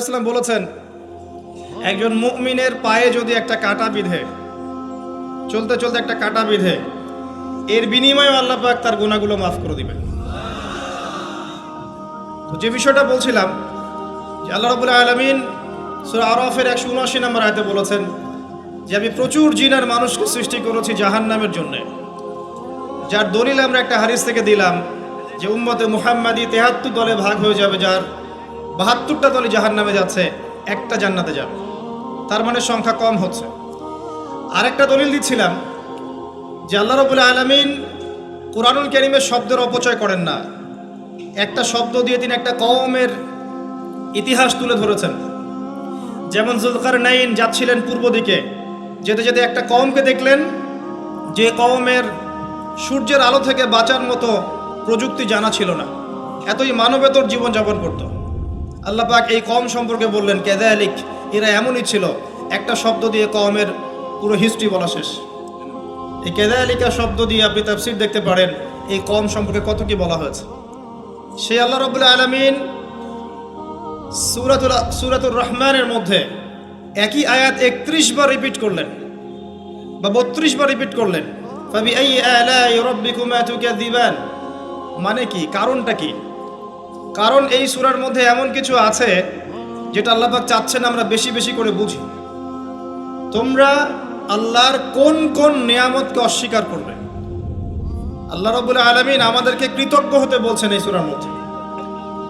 ইসলাম বলেছেন, একজন মুমিনের পায়ে যদি একটা কাটা বিধে, চলতে চলতে একটা কাটা বিধে, এর বিনিময়ে আল্লাহ পাক তার গুণাগুলো মাফ করে দিবেন। তো যে বিষয়টা বলছিলাম, যে আল্লাহ রবুল্লাহ আলমিন সুরা আরফের একশো উনআশি নম্বর আয়তে বলেছেন যে, আমি প্রচুর জিনার মানুষকে সৃষ্টি করেছি জাহান নামের জন্যে। যার দলিল আমরা একটা হারিস থেকে দিলাম যে, উম্মতে মুহাম্মাদি তেহাত্তর দলে ভাগ হয়ে যাবে, যার বাহাত্তরটা দলে জাহান নামে যাচ্ছে, একটা জান্নাতে যাবে। তার মানে সংখ্যা কম হচ্ছে। আরেকটা দলিল দিচ্ছিলাম যে আল্লাহ রবুল্লা আলমিন কোরআনুল করিমের শব্দের অপচয় করেন না। একটা শব্দ দিয়ে তিনি একটা কওমের ইতিহাস তুলে ধরেছেন। যেমন জুলকার নাইন যাচ্ছিলেন পূর্ব দিকে, যেতে যেতে একটা কওমকে দেখলেন যে কওমের সূর্যের আলো থেকে বাঁচার মতো প্রযুক্তি জানা ছিল না। এতই মানবেতর জীবনযাপন করত। আল্লাহ পাক এই কম সম্পর্কে বললেন কেদায়ালিক এরা এমনই ছিল। একটা শব্দ দিয়ে কমের পুরো হিস্ট্রি বলা শেষ। এই কেদায়ালিকা শব্দ দিয়ে আপনি তাফসির দেখতে পারেন, এই কম সম্পর্কে কত কি বলা হয়েছে। সেই আল্লাহ রবুল্লা আলমিন সুরাতুল, সুরাতুর রহমানের মধ্যে একই আয়াত একত্রিশ বার রিপিট করলেন বা বত্রিশ বার রিপিট করলেন। মানে কি? কারণটা কি? কারণ এই সূরার মধ্যে এমন কিছু আছে যেটা আল্লাহ পাক চাচ্ছেন আমরা বেশি বেশি করে বুঝি। তোমরা আল্লাহর কোন কোন নিয়ামতকে অস্বীকার করবে? আল্লাহ রবুল আলমিন আমাদেরকে কৃতজ্ঞ হতে বলছেন এই সূরার মধ্যে।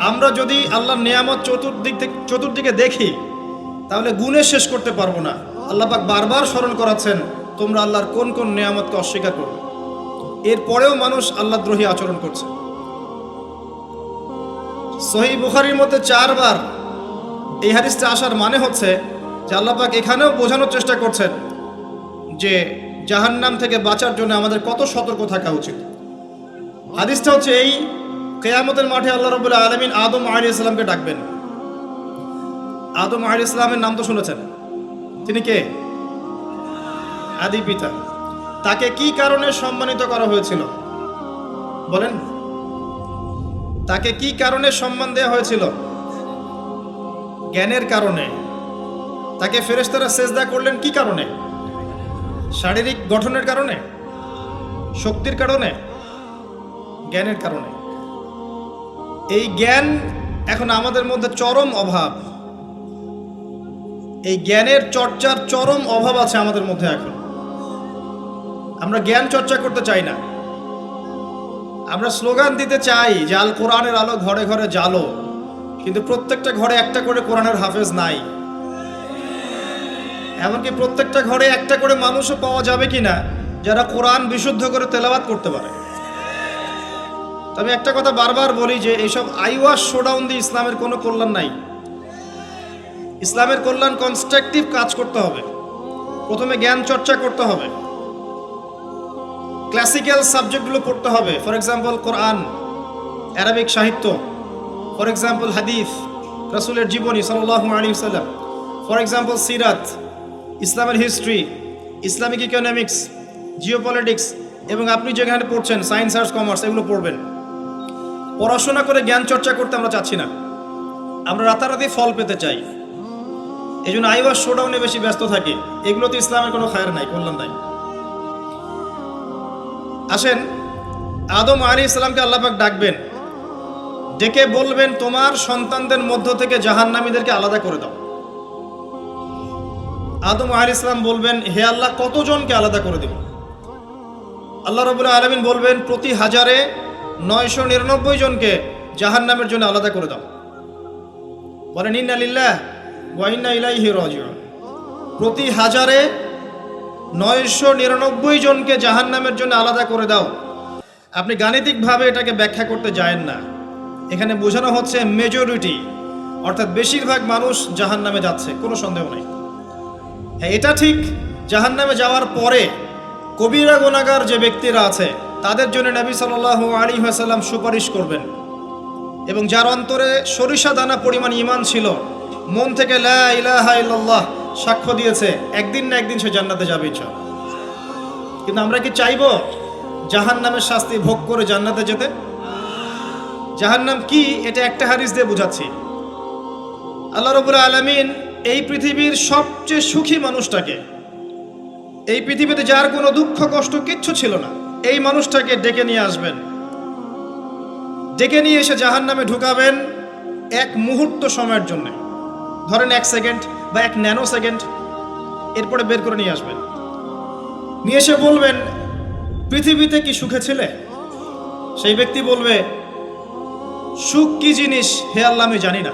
আমরা যদি আল্লাহর নিয়ামত চতুর্দিক থেকে চতুর্দিকে দেখি, তাহলে গুণে শেষ করতে পারব না। আল্লাহ পাক বারবার স্মরণ করাচ্ছেন, তোমরা আল্লাহর কোন কোন নিয়ামতকে অস্বীকার করবে। এরপরেও মানুষ আল্লাহ দ্রোহী আচরণ করছে। সহি বুখারির মধ্যে চারবার এই হাদিসটা আসার মানে হচ্ছে যে আল্লাহ পাক এখানেও বোঝানোর চেষ্টা করছেন যে জাহান্নাম থেকে বাঁচার জন্য আমাদের কত সতর্ক থাকা উচিত। হাদিসটা হচ্ছে এই, কেয়ামতের মাঠে আল্লাহ রবুল্লাহ আলমিন আদম আলী ইসলামকে ডাকবেন। আদম আলী ইসলামের নাম তো শুনেছেন? তিনি কে? আদি পিতা। তাকে কি কারণে সম্মানিত করা হয়েছিল? বলেন। তাকে কি কারণে সম্মান দেওয়া হয়েছিল? জ্ঞানের কারণে। তাকে ফেরেশতারা সেজদা করলেন কি কারণে? শারীরিক গঠনের কারণে? শক্তির কারণে? জ্ঞানের কারণে। এই জ্ঞান এখন আমাদের মধ্যে চরম অভাব। এই জ্ঞানের চর্চার চরম অভাব আছে আমাদের মধ্যে এখন। আমরা জ্ঞান চর্চা করতে চাই না। আমরা স্লোগান দিতে চাই যে আল কোরআনের আলো ঘরে ঘরে জালো কিন্তু প্রত্যেকটা ঘরে একটা করে কোরআনের হাফেজ নাই। এমনকি প্রত্যেকটা ঘরে একটা করে মানুষও পাওয়া যাবে কিনা, যারা কোরআন বিশুদ্ধ করে তেলাবাত করতে পারে। তো আমি একটা কথা বারবার বলি যে এইসব আইওয়াস শোডাউন দিয়ে ইসলামের কোনো কল্যাণ নাই। ইসলামের কল্যাণ কনস্ট্রাকটিভ কাজ করতে হবে। প্রথমে জ্ঞান চর্চা করতে হবে। ক্লাসিক্যাল সাবজেক্টগুলো পড়তে হবে। ফর এক্সাম্পল কোরআন অ্যারাবিক সাহিত্য ফর এক্সাম্পল হাদিফ রসুলের জীবনী সাল্লাহু আলী সাল্লাম ফর এক্সাম্পল সিরাত, ইসলামের হিস্ট্রি ইসলামিক ইকোনমিক্স জিওপলিটিক্স এবং আপনি যেখানে পড়ছেন সায়েন্স আর্টস কমার্স এগুলো পড়বেন। পড়াশোনা করে জ্ঞান চর্চা করতে আমরা চাচ্ছি না। আমরা রাতারাতি ফল পেতে চাই। এই জন্য আইওয়াস শোডাউনে বেশি ব্যস্ত থাকি। এগুলোতে ইসলামের কোনো খায়ের নাই, কল্যাণ নাই। আসেন, আদম আলী ইসলামকে আল্লাপাক ডাকবেন। ডেকে বলবেন, তোমার সন্তানদের মধ্য থেকে জাহান্নামীদেরকে আলাদা করে দাও। আদম আলী ইসলাম বলবেন, হে আল্লাহ, কতজনকে আলাদা করে দেব? আল্লাহ রবুল্লা আলমিন বলবেন, প্রতি হাজারে নয়শো নিরানব্বই জনকে জাহান্নামের জন্য আলাদা করে দাও। বলেন ইন্নালিল্লাহ ওয়াইন্না ইলাইহি রাজিউন। প্রতি হাজারে নয়শো নিরানব্বই জনকে জাহান নামের জন্য আলাদা করে দাও। আপনি গাণিতিকভাবে এটাকে ব্যাখ্যা করতে যায়েন না। এখানে বোঝানো হচ্ছে মেজরিটি অর্থাৎ বেশিরভাগ মানুষ জাহান নামে যাচ্ছে, কোনো সন্দেহ নেই। হ্যাঁ এটা ঠিক জাহান নামে যাওয়ার পরে কবিরা গোনাগার যে ব্যক্তিরা আছে, তাদের জন্য নবী সাল আলী সাল্লাম সুপারিশ করবেন। এবং যার অন্তরে সরিষা দানা পরিমাণ ইমান ছিল, মন থেকে লা ইলাহা ইল্লাল্লাহ সাক্ষ্য দিয়েছে, একদিন না একদিন সে জান্নাতে যাবে ইচ্ছা কিন্তু আমরা কি চাইব জাহান নামের শাস্তি ভোগ করে জান্নাতে যেতে? জাহান্নাম কি? এটা একটা হারিস দিয়ে বুঝাচ্ছি। আল্লাহ রবুল আলমিন এই পৃথিবীর সবচেয়ে সুখী মানুষটাকে, এই পৃথিবীতে যার কোনো দুঃখ, কষ্ট কিচ্ছু ছিল না, এই মানুষটাকে ডেকে নিয়ে আসবেন। ডেকে নিয়ে এসে জাহান নামে ঢুকাবেন এক মুহূর্ত সময়ের জন্য। ধরেন এক সেকেন্ড। বা এক ন্যানো সেকেন্ড এরপরে বের করে নিয়ে আসবেন। নিয়ে এসে বলবেন, পৃথিবীতে কি সুখে ছিলে? সেই ব্যক্তি বলবে, সুখ কি জিনিস হে আল্লাহ আমি জানি না।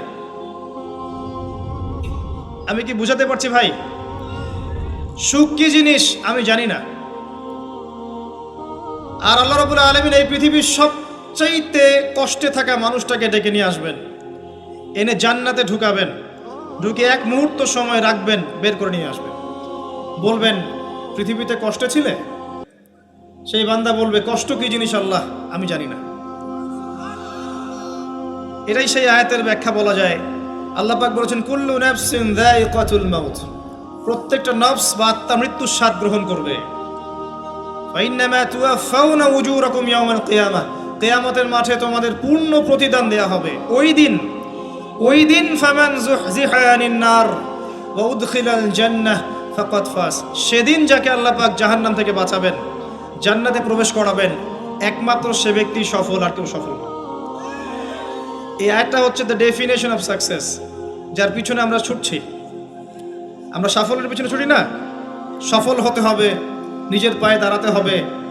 আমি কি বুঝাতে পারছি ভাই? সুখ কি জিনিস আমি জানি না। আর আল্লাহ রবুল আলমিন এই পৃথিবীর সবচাইতে কষ্টে থাকা মানুষটাকে ডেকে নিয়ে আসবেন। এনে জান্নাতে ঢুকাবেন। ঢুকে এক মুহূর্ত সময় রাখবেন, বের করে নিয়ে আসবেন। বলবেন, পৃথিবীতে কষ্টে ছিলে? সেই বান্দা বলবে, কষ্ট কি জিনিস আল্লাহ? আমি জানি না। এটাই সেই আয়াতের ব্যাখ্যা বলা যায়। আল্লাহ পাক বলেছেন, কুল্লু নাফসিন যায়িকাতুল মাউত। প্রত্যেকটা নফস বা আত্মা মৃত্যুর স্বাদ গ্রহণ করবে। ফাইন্নামা তুওয়াফাউনা উজুরাকুম ইয়াউমাল কিয়ামাহ কিয়ামতের মাঠে তোমাদের পূর্ণ প্রতিদান দেয়া হবে। ওই দিন ওই দিন সেদিন যাকে আল্লাহ পাক জাহান্নাম থেকে বাঁচাবেন, জান্নাতে প্রবেশ করাবেন, একমাত্র সে ব্যক্তি সফল আর কেউ সফল এই আয়টা হচ্ছে দ্য ডেফিনেশন অফ সাকসেস যার পিছনে আমরা ছুটছি। আমরা সাফল্যের পিছনে ছুটি না। সফল হতে হবে, নিজের পায়ে দাঁড়াতে হবে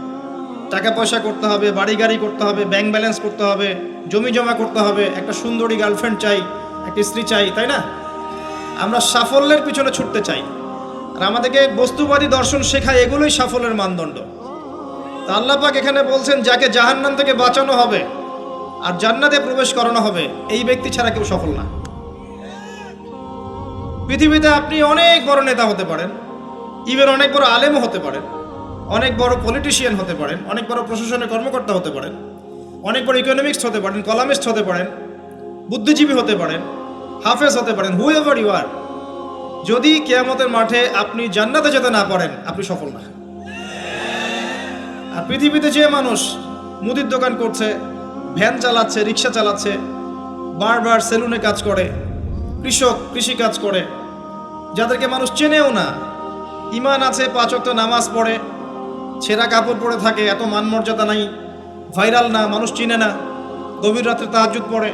টাকা পয়সা করতে হবে, বাড়ি গাড়ি করতে হবে ব্যাংক ব্যালেন্স করতে হবে, জমি জমা করতে হবে, একটা সুন্দরী গার্লফ্রেন্ড চাই, একটা স্ত্রী চাই, তাই না? আমরা সাফল্যের পিছনে ছুটতে চাই। আর আমাদেরকে বস্তুবাদী দর্শন শেখায় এগুলোই সাফল্যের মানদণ্ড। তা আল্লাহ পাক এখানে বলছেন, যাকে জাহান্নাম থেকে বাঁচানো হবে আর জান্নাতে প্রবেশ করানো হবে, এই ব্যক্তি ছাড়া কেউ সফল না। পৃথিবীতে আপনি অনেক বড় নেতা হতে পারেন ইভেন অনেক বড় আলেমও হতে পারেন। অনেক বড় পলিটিশিয়ান হতে পারেন, অনেক বড় প্রশাসনের কর্মকর্তা হতে পারেন, অনেক বড় ইকোনমিক্স হতে পারেন কলামিস্ট হতে পারেন, বুদ্ধিজীবী হতে পারেন, হাফেজ হতে পারেন হু এভার ইউ আর যদি কেয়ামতের মাঠে আপনি জান্নাতে যেতে না পারেন, আপনি সফল না। আর পৃথিবীতে যে মানুষ মুদির দোকান করছে, ভ্যান চালাচ্ছে, রিক্সা চালাচ্ছে, বারবার সেলুনে কাজ করে, কৃষক, কৃষি কাজ করে, যাদেরকে মানুষ চেনেও না ইমান আছে পাঁচক্ত নামাজ পড়ে ছেঁড়া কাপড় পরে থাকে, এত মান মর্যাদা নাই। ভাইরাল না, মানুষ চিনে না। গভীর রাত্রে তাহাজুদ পড়ে।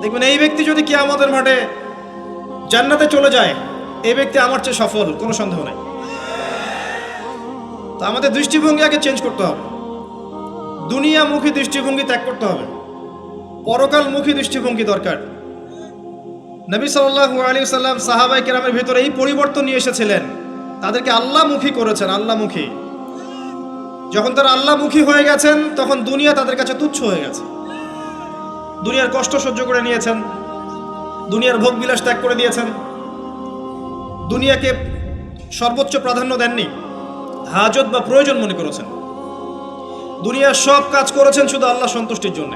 দেখবেন, এই ব্যক্তি যদি কি আমাদের মাঠে জান্নাতে চলে যায়, এই ব্যক্তি আমার চেয়ে সফল, কোনো সন্দেহ নাই। তো আমাদের দৃষ্টিভঙ্গি আগে চেঞ্জ করতে হবে। দুনিয়ামুখী দৃষ্টিভঙ্গি ত্যাগ করতে হবে। পরকালমুখী দৃষ্টিভঙ্গি দরকার। নবী সাল্লাহ আলী সাল্লাম সাহাবাই কেরামের ভিতরে এই পরিবর্তন নিয়ে এসেছিলেন। তাদেরকে আল্লাহমুখী করেছেন আল্লাহমুখী যখন তারা আল্লাহমুখী হয়ে গেছেন, তখন দুনিয়া তাদের কাছে তুচ্ছ হয়ে গেছে। দুনিয়ার কষ্ট সহ্য করে নিয়েছেন। দুনিয়ার ভোগ বিলাস ত্যাগ করে দিয়েছেন। দুনিয়াকে সর্বোচ্চ প্রাধান্য দেননি। হাজত বা প্রয়োজন মনে করেছেন। দুনিয়ার সব কাজ করেছেন শুধু আল্লাহ সন্তুষ্টির জন্য।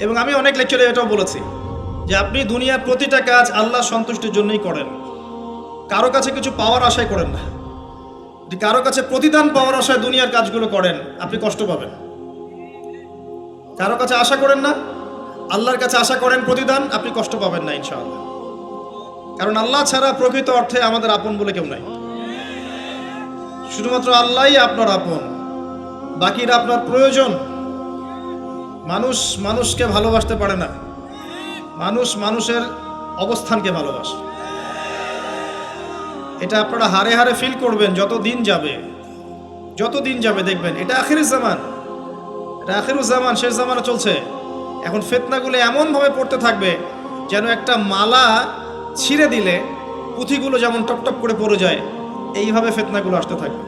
এবং আমি অনেক লেকচারে এটাও বলেছি যে আপনি দুনিয়ার প্রতিটা কাজ আল্লাহ সন্তুষ্টির জন্যই করেন। কারও কাছে কিছু পাওয়ার আশাই করেন না। যদি কারও কাছে প্রতিদান পাওয়ার আশায় দুনিয়ার কাজগুলো করেন, আপনি কষ্ট পাবেন। কারও কাছে আশা করেন না, আল্লাহর কাছে আশা করেন প্রতিদান, আপনি কষ্ট পাবেন না ইনশাআল্লাহ। কারণ আল্লাহ ছাড়া প্রকৃত অর্থে আমাদের আপন বলে কেউ নাই। শুধুমাত্র আল্লাহই আপনার আপন, বাকিরা আপনার প্রয়োজন। মানুষ মানুষকে ভালোবাসতে পারে না। মানুষ মানুষের অবস্থানকে ভালোবাসে। এটা আপনারা হারে হারে ফিল করবেন, যত দিন যাবে। যত দিন যাবে দেখবেন, এটা আখির জামান। এটা আখির জামান, শেষ জামানা চলছে। এখন ফেতনাগুলো এমনভাবে পড়তে থাকবে, যেন একটা মালা ছিঁড়ে দিলে পুঁথিগুলো যেমন টপ টপ করে পড়ে যায়, এইভাবে ফেতনাগুলো আসতে থাকবে।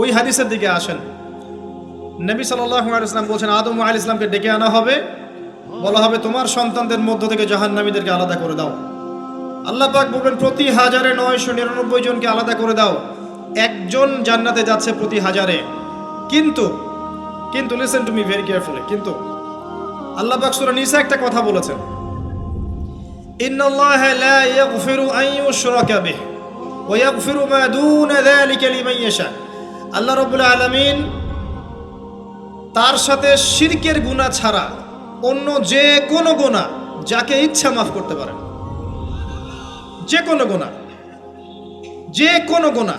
ওই হাদিসের দিকে আসেন। নবী সাল্লাহ ইসলাম বলছেন, আদম আল ইসলামকে ডেকে আনা হবে। বলা হবে, তোমার সন্তানদের মধ্য থেকে জাহান্নামীদেরকে আলাদা করে দাও। আল্লাহ পাক বলবেন, প্রতি হাজারে নয়শো নিরানব্বই জনকে আলাদা করে দাও। একজন জান্নাতে যাচ্ছে প্রতি হাজারে। কিন্তু কিন্তু listen to me very carefully কিন্তু আল্লাহ পাক সূরা নিসা একটা কথা বলেছেন। ইন্নাল্লাহা লা ইয়াগফিরু আন ইউশরাকা বিহি ওয়া ইয়াগফিরু মা দুনা যালিকা লিমান ইয়াশা। আল্লাহ রাব্বুল আলামিন তার সাথে শিরকের গুনাহ ছাড়া অন্য যে কোনো গুনাহ যাকে ইচ্ছা মাফ করতে পারেন। যে কোনো গোনা যে কোনো গোনা।